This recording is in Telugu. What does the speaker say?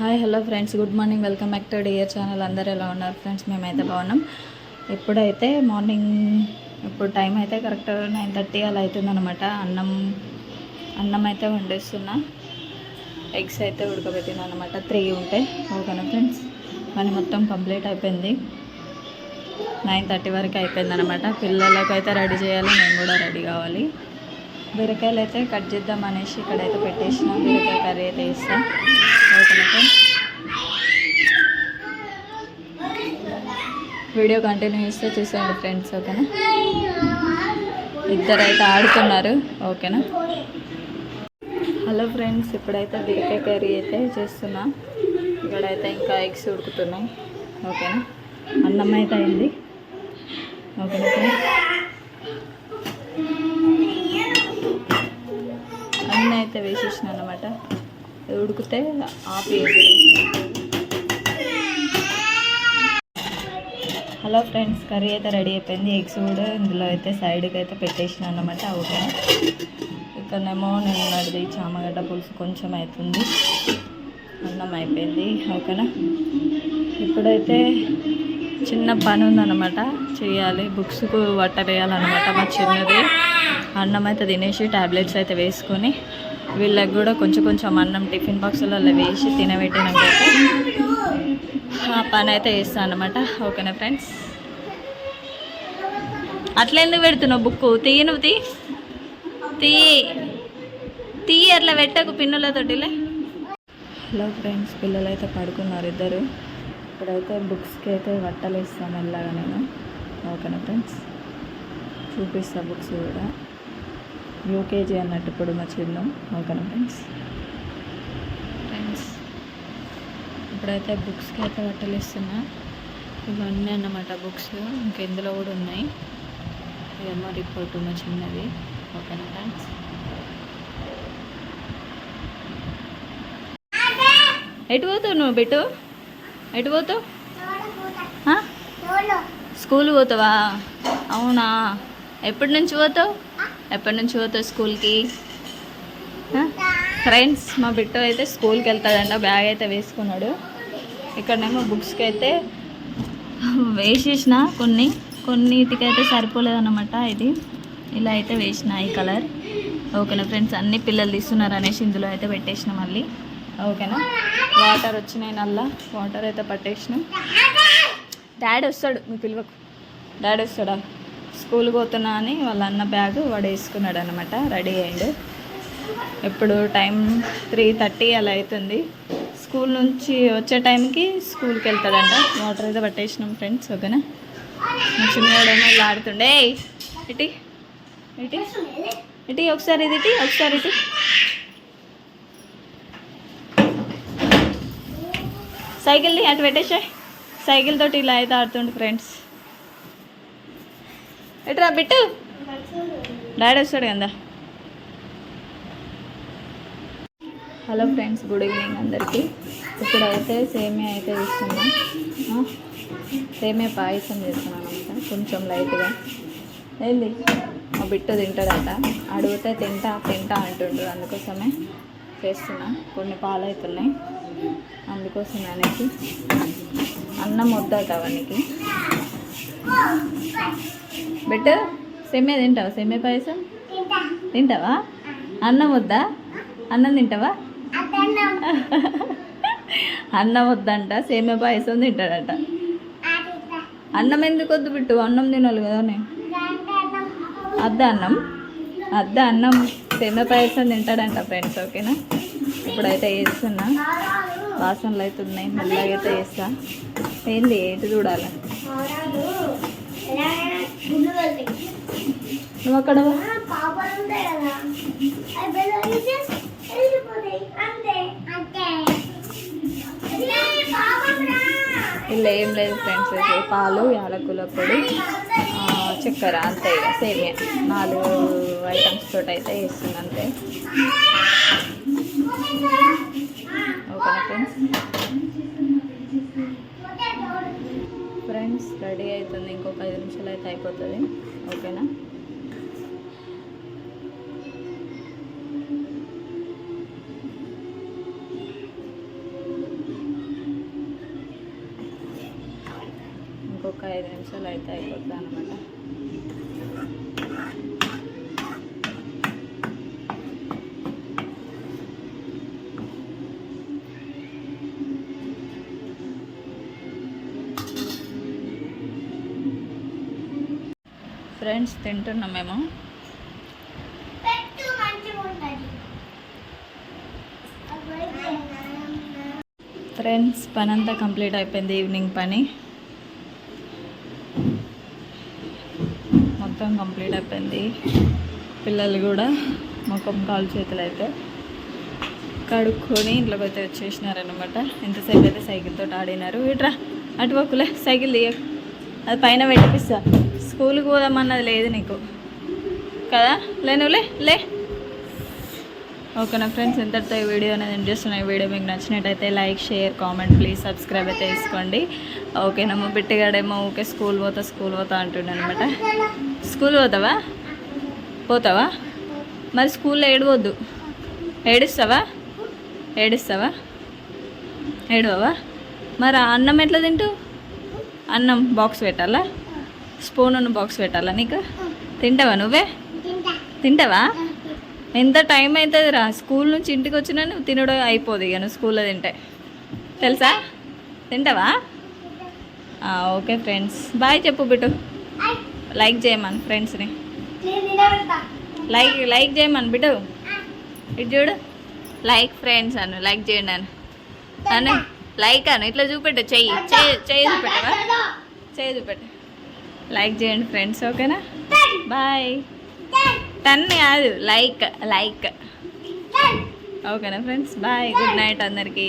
Hi hello friends. Good morning. Welcome back to dear channel. అందరూ ఎలా ఉన్నారు ఫ్రెండ్స్? మేమైతే బాగున్నాం. ఎప్పుడైతే మార్నింగ్ ఇప్పుడు టైం అయితే కరెక్ట్ నైన్ థర్టీ అలా అవుతుందనమాట అన్నం అన్నం అయితే వండేస్తున్నా. ఎగ్స్ అయితే ఉడకబెట్టినా అనమాట త్రీ ఉంటాయి ఓకేనా ఫ్రెండ్స్? పని మొత్తం కంప్లీట్ అయిపోయింది. నైన్ థర్టీ వరకు అయిపోయింది అనమాట పిల్లలకు అయితే రెడీ చేయాలి. మేము కూడా రెడీ కావాలి. బీరకాయలు అయితే కట్ చేద్దాం అనేసి ఇక్కడైతే పెట్టేసిన. బీరకాయ కర్రీ అయితే ఇస్తాం వీడియో కంటిన్యూ చేస్తే చూసేయండి ఫ్రెండ్స్ ఓకేనా? ఇద్దరు అయితే ఆడుతున్నారు ఓకేనా? హలో ఫ్రెండ్స్ ఇప్పుడైతే బీరకాయ కర్రీ అయితే చేస్తున్నా. ఇక్కడైతే ఇంకా ఎగ్స్ ఉడుకుతున్నాయి ఓకేనా? అన్నం అయితే అయింది ఓకేనా ఫ్రెండ్స్? అన్నీ వేసేసిన అనమాట ఉడికితే ఆపి హలో ఫ్రెండ్స్ కర్రీ అయితే రెడీ అయిపోయింది. ఎగ్స్ కూడా ఇందులో అయితే సైడ్కి అయితే పెట్టేసిన అనమాట ఓకే. ఇక్కడనేమో నేను నడిది చామగడ్డ పులుసు కొంచెం అవుతుంది అన్నం అయిపోయింది ఓకేనా? ఇప్పుడైతే చిన్న పని ఉందన్నమాట చేయాలి. బుక్స్కు వేయాలన్నమాట మా చిన్నది. అన్నం అయితే తినేసి టాబ్లెట్స్ అయితే వేసుకొని వీళ్ళకి కూడా కొంచెం కొంచెం అన్నం టిఫిన్ బాక్సులలో వేసి తినబెట్టినాక ఆ పని అయితే చేస్తాను అనమాట ఓకేనా ఫ్రెండ్స్? అట్లా ఎందుకు పెడుతున్నావు బుక్ తీయ నువ్వు తీ. తీ. తీ అట్లా పెట్టకు పిన్నులతోటిలే హలో ఫ్రెండ్స్ పిల్లలు అయితే పడుకున్నారు ఇద్దరు. ఇప్పుడైతే బుక్స్కి అయితే బట్టలు ఇస్తాను మెల్లగా నేను. ఓకేనా ఫ్రెండ్స్? చూపిస్తా బుక్స్ కూడా. యూకేజీ అన్నట్టు ఇప్పుడు మా చిన్న ఓకేనా ఫ్రెండ్స్ ఫ్రెండ్స్ ఇప్పుడైతే బుక్స్కి అయితే బట్టలు ఇస్తున్నా. ఇవన్నీ అన్నమాట బుక్స్ ఇంకా ఇందులో కూడా ఉన్నాయి. ఇదేమో రిపోర్ట్ మా చిన్నది. ఓకేనా ఫ్రెండ్స్ ఎటు పోతావు నువ్వు బిట్టు? ఎటు పోతావు? స్కూల్ పోతావా? అవునా. ఎప్పటి నుంచి పోతావు? ఎప్పటి నుంచి పోతావు స్కూల్కి. ఫ్రెండ్స్ మా బిట్టు అయితే స్కూల్కి వెళ్తాడంట బ్యాగ్ అయితే వేసుకున్నాడు. ఇక్కడనేమో బుక్స్కి అయితే వేసేసిన కొన్ని. కొన్నిటికి అయితే సరిపోలేదన్నమాట ఇది. ఇలా అయితే వేసిన ఈ కలర్. ఓకేనా ఫ్రెండ్స్? అన్ని పిల్లలు తీస్తున్నారు అనేసి ఇందులో అయితే పెట్టేసిన మళ్ళీ. ఓకేనా? వాటర్ వచ్చినాయి నల్ల. వాటర్ అయితే పట్టేసినాం. డాడీ వస్తాడు మీ పిల్లలకు డాడీ వస్తాడా? స్కూల్కి పోతున్నా అని వాళ్ళ అన్న బ్యాగ్ వాడు వేసుకున్నాడు అనమాట రెడీ అయ్యాడు. ఇప్పుడు టైం త్రీ థర్టీ అలా అవుతుంది స్కూల్ నుంచి వచ్చే టైంకి స్కూల్కి వెళ్తాడంట. వాటర్ అయితే పట్టేసినాం ఫ్రెండ్స్ ఓకేనా? మా ఇలా ఆడుతుండే. "ఏయ్, ఇటీ ఇటీ ఇటీ ఒకసారి ఇది ఇటీ ఒకసారి ఇటీ. సైకిల్ని అటు పెట్టేసాయి. సైకిల్ తోటి ఇలా అయితే ఆడుతుండు ఫ్రెండ్స్. ఎట్రా బిట్టు? డాడీ వస్తాడు కదా. హలో ఫ్రెండ్స్ గుడ్ ఈవినింగ్ అందరికీ. ఇప్పుడైతే సేమియా అయితే ఇస్తున్నా ఆ, సేమియా పాయసం చేస్తున్నాను అనమాట కొంచెం లైట్గా. ఏంది? మా బిట్టు తింటాడట. అడిగితే తింటా తింటా అంటుండ్రు. అందుకోసమే చేస్తున్నా. కొన్ని పాలు అవుతున్నాయి అందుకోసం అనేసి. అన్నం వద్దట అవనికి బెటర్ సెమ్మే తింటావా? సెమ్మే పాయసం? తింటావా? అన్నం వద్దా? అన్నం తింటావా? అన్నం వద్దంట. సేమే పాయసం తింటాడట. అన్నం ఎందుకు వద్దు బిట్టు? అన్నం తినాలి కదా నేను అద్ద అన్నం? అద్ద అన్నం. సేమే పాయసం తింటాడంట ఫ్రెండ్స్ ఓకేనా? ఇప్పుడైతే వేస్తున్నా వాసనలు అయితే ఉన్నాయి. మెల్లగా అయితే వేస్తా ఏంది? ఏంటి చూడాలి? నువ్వు అక్కడ ఇలా ఏం లేదు ఫ్రెండ్స్ పాలు యాలకుల పొడి చక్కెర అంతే ఇక సేమియా నాలుగు ఐటమ్స్ తోటి అయితే వేస్తుంది అంతే. ఓకేనా ఫ్రెండ్స్? ఫ్రెండ్స్ రెడీ అవుతుంది ఇంకొక ఐదు నిమిషాలు అయితే అయిపోతుంది. ఓకేనా? ఇంకొక ఐదు నిమిషాలు అయితే అయిపోతుంది అనమాట ఫ్రెండ్స్ తింటున్నాం మేము. ఫ్రెండ్స్ పని అంతా కంప్లీట్ అయిపోయింది ఈవినింగ్ పని. మొత్తం కంప్లీట్ అయిపోయింది. పిల్లలు కూడా ముఖం కాలు చేతులు అయితే కడుక్కొని ఇంట్లోకి అయితే వచ్చేసినారనమాట ఎంతసేపు అయితే సైకిల్తో ఆడినారు. ఇట్రా అటువక్కులే సైకిల్ తీయ అది పైన పెట్టిస్తా స్కూల్కి పోదామన్నది లేదు నీకు. కదా? లే నువ్వులే లే ఓకే ఓకేనా ఫ్రెండ్స్ ఇంతటితో ఈ వీడియో అనేది ఎండ్ చేస్తున్నా. ఈ వీడియో మీకు నచ్చినట్టయితే like share comment please subscribe అయితే వేసుకోండి ఓకేనా మా బిట్టిగాడేమో ఓకే స్కూల్ పోతా స్కూల్ పోతా అంటుండే అనమాట స్కూల్ పోతావా? పోతావా? మరి స్కూల్లో ఏడవద్దు. ఏడుస్తావా? ఏడుస్తావా? ఏడవా మరి అన్నం ఎట్లా తింటూ అన్నం బాక్స్ పెట్టాలా? స్పూన్ ఉన్న బాక్స్ పెట్టాలా నీకు? తింటావా నువ్వే? తింటా. తింటావా? ఎంత టైం అవుతుంది రా స్కూల్ నుంచి ఇంటికి వచ్చినా నువ్వు తినడం అయిపోదు ఇక నువ్వు స్కూల్లో తింటే. తెలుసా? తింటావా? Okay friends. బాయ్ చెప్పు బిట్టు. ఐ లైక్ చేయమని ఫ్రెండ్స్ని. లైక్ లైక్ చేయమని బిట్టు. ఇటు చూడు. లైక్ ఫ్రెండ్స్ అను. లైక్ చేయండి అను. అను. లైక్ అను. ఇట్లా చూపెట్టు. చెయ్యి. చెయ్యి చెయ్యి చూపెట్టవా? చెయ్యి చూపెట్టు. లైక్ చేయండి ఫ్రెండ్స్ ఓకేనా బాయ్ టన్ కాదు లైక్ లైక్ ఓకేనా ఫ్రెండ్స్ బాయ్ గుడ్ నైట్ అందరికీ.